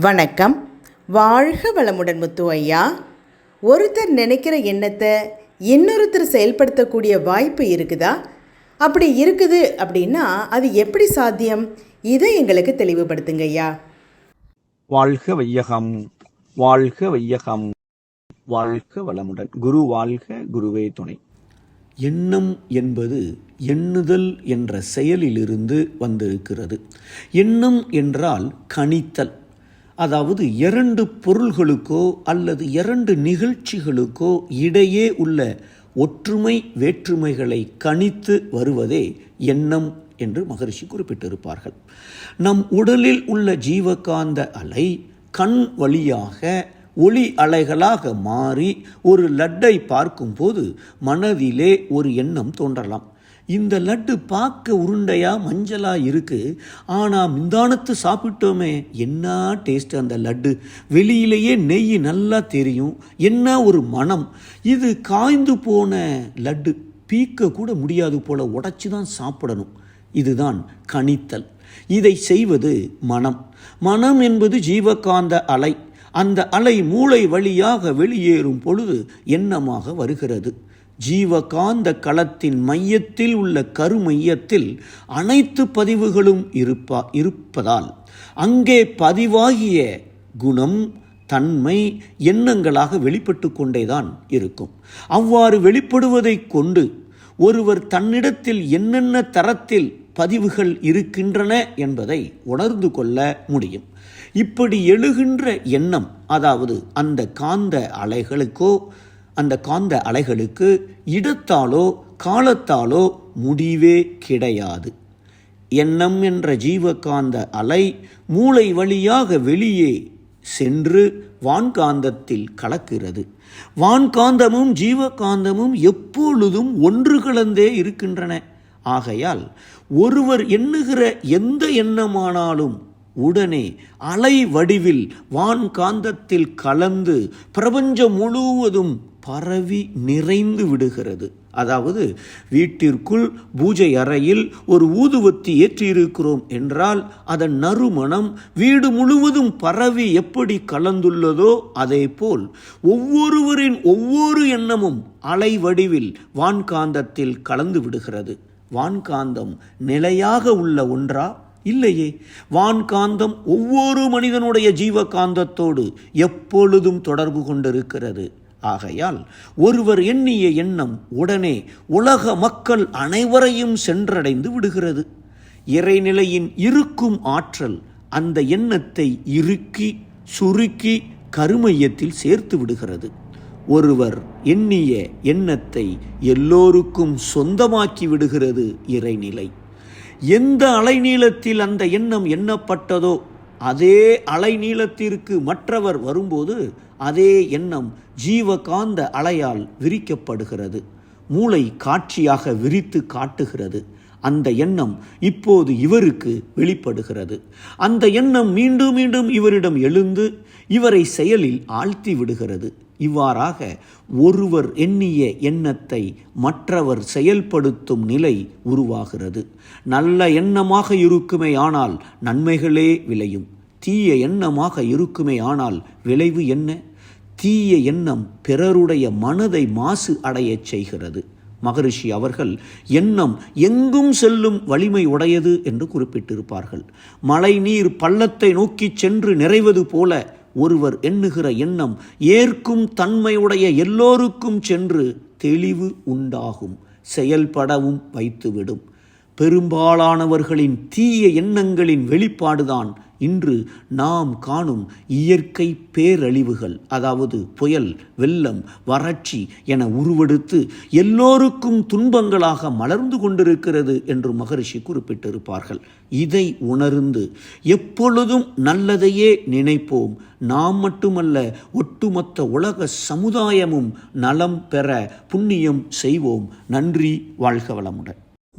வணக்கம். வாழ்க வளமுடன் முத்து ஐயா. ஒருத்தர் நினைக்கிற எண்ணத்தை இன்னொருத்தர் செயல்படுத்தக்கூடிய வாய்ப்பு இருக்குதா? அப்படி இருக்குது அப்படின்னா அது எப்படி சாத்தியம்? இதை எங்களுக்கு தெளிவுபடுத்துங்க ஐயா. வாழ்க வையகம் வாழ்க வையகம் வாழ்க வளமுடன். குரு வாழ்க குருவே துணை. எண்ணம் என்பது எண்ணுதல் என்ற செயலிலிருந்து வந்திருக்கிறது. எண்ணம் என்றால் கணித்தல். அதாவது இரண்டு பொருள்களுக்கோ அல்லது இரண்டு நிகழ்ச்சிகளுக்கோ இடையே உள்ள ஒற்றுமை வேற்றுமைகளை கணித்து வருவதே எண்ணம் என்று மகரிஷி குறிப்பிட்டிருப்பார்கள். நம் உடலில் உள்ள ஜீவகாந்த அலை கண் வழியாக ஒளி அலைகளாக மாறி ஒரு லட்டை பார்க்கும்போது மனதிலே ஒரு எண்ணம் தோன்றலாம். இந்த லட்டு பார்க்க உருண்டையா மஞ்சளா இருக்கு. ஆனா மிந்தானத்து சாப்பிட்டோமே. என்ன டேஸ்ட் அந்த லட்டு? வெளியிலேயே நெய் நல்லா தெரியும். என்ன ஒரு மனம் இது காய்ந்து போன லட்டு. பீக்க கூட முடியாது போல உடச்சி தான் சாப்பிடணும். இதுதான் கணித்தல் இதை செய்வது மனம். மனம் என்பது ஜீவகாந்த அலை. அந்த அலை மூளை வழியாக வெளியேறும் பொழுது எண்ணமாக வருகிறது. ஜீவகாந்த களத்தின் மையத்தில் உள்ள கருமையத்தில் அனைத்து பதிவுகளும் இருப்பா இருப்பதால் அங்கே பதிவாகிய குணம் தன்மை எண்ணங்களாக வெளிப்பட்டு கொண்டேதான் இருக்கும். அவ்வாறு வெளிப்படுவதைக் கொண்டு ஒருவர் தன்னிடத்தில் என்னென்ன தரத்தில் பதிவுகள் இருக்கின்றன என்பதை உணர்ந்து கொள்ள முடியும். இப்படி எழுகின்ற எண்ணம் அதாவது அந்த காந்த அலைகளுக்கோ அந்த காந்த அலைகளுக்கு இடத்தாலோ காலத்தாலோ முடிவே கிடையாது. எண்ணம் என்ற ஜீவகாந்த அலை மூளை வழியாக வெளியே சென்று வான்காந்தத்தில் கலக்கிறது. வான்காந்தமும் ஜீவகாந்தமும் எப்பொழுதும் ஒன்று கலந்தே இருக்கின்றன. ஆகையால் ஒருவர் எண்ணுகிற எந்த எண்ணமானாலும் உடனே அலை வடிவில் வான்காந்தத்தில் கலந்து பிரபஞ்சம் முழுவதும் பரவி நிறைந்து விடுகிறது. அதாவது வீட்டிற்குள் பூஜை அறையில் ஒரு ஊதுவத்தி ஏற்றியிருக்கிறோம் என்றால் அதன் நறுமணம் வீடு முழுவதும் பரவி எப்படி கலந்துள்ளதோ அதே போல் ஒவ்வொருவரின் ஒவ்வொரு எண்ணமும் அலை வடிவில் வான்காந்தத்தில் கலந்து விடுகிறது. வான்காந்தம் நிலையாக உள்ள ஒன்றா? இல்லையே. வான்காந்தம் ஒவ்வொரு மனிதனுடைய ஜீவகாந்தத்தோடு எப்பொழுதும் தொடர்பு கொண்டிருக்கிறது. ஆகையால் ஒருவர் எண்ணிய எண்ணம் உடனே உலக மக்கள் அனைவரையும் சென்றடைந்து விடுகிறது. இறைநிலையின் இருக்கும் ஆற்றல் அந்த எண்ணத்தை இறுக்கி சுருக்கி கருமையத்தில் சேர்த்து விடுகிறது. ஒருவர் எண்ணிய எண்ணத்தை எல்லோருக்கும் சொந்தமாக்கி விடுகிறது இறைநிலை. எந்த அலைநீளத்தில் அந்த எண்ணம் எண்ணப்பட்டதோ அதே அலைநீளத்திற்கு மற்றவர் வரும்போது அதே எண்ணம் ஜீவகாந்த அலையால் விரிக்கப்படுகிறது. மூளை காட்சியாக விரித்து காட்டுகிறது. அந்த எண்ணம் இப்போது இவருக்கு வெளிப்படுகிறது. அந்த எண்ணம் மீண்டும் மீண்டும் இவரிடம் எழுந்து இவரை செயலில் ஆழ்த்தி விடுகிறது. இவ்வாறாக ஒருவர் எண்ணிய எண்ணத்தை மற்றவர் செயல்படுத்தும் நிலை உருவாகிறது. நல்ல எண்ணமாக இருக்குமே ஆனால் நன்மைகளே விளையும். தீய எண்ணமாக இருக்குமே ஆனால் விளைவு என்ன? தீய எண்ணம் பிறருடைய மனதை மாசு அடையச் செய்கிறது. மகரிஷி அவர்கள் எண்ணம் எங்கும் செல்லும் வலிமை உடையது என்று குறிப்பிட்டிருப்பார்கள். மழை நீர் பள்ளத்தை நோக்கி சென்று நிறைவது போல ஒருவர் எண்ணுகிற எண்ணம் ஏற்கும் தன்மையுடைய எல்லோருக்கும் சென்று தெளிவு உண்டாகும் செயல்படவும் வைத்துவிடும். பெரும்பாலானவர்களின் தீய எண்ணங்களின் வெளிப்பாடுதான் இன்று நாம் காணும் இயற்கை பேரழிவுகள் அதாவது புயல் வெள்ளம் வறட்சி என உருவெடுத்து எல்லோருக்கும் துன்பங்களாக மலர்ந்து கொண்டிருக்கிறது என்று மகரிஷி குறிப்பிட்டிருப்பார்கள். இதை உணர்ந்து எப்பொழுதும் நல்லதையே நினைப்போம். நாம் மட்டுமல்ல ஒட்டுமொத்த உலக சமுதாயமும் நலம் பெற புண்ணியம் செய்வோம். நன்றி வாழ்க வளமுடன்.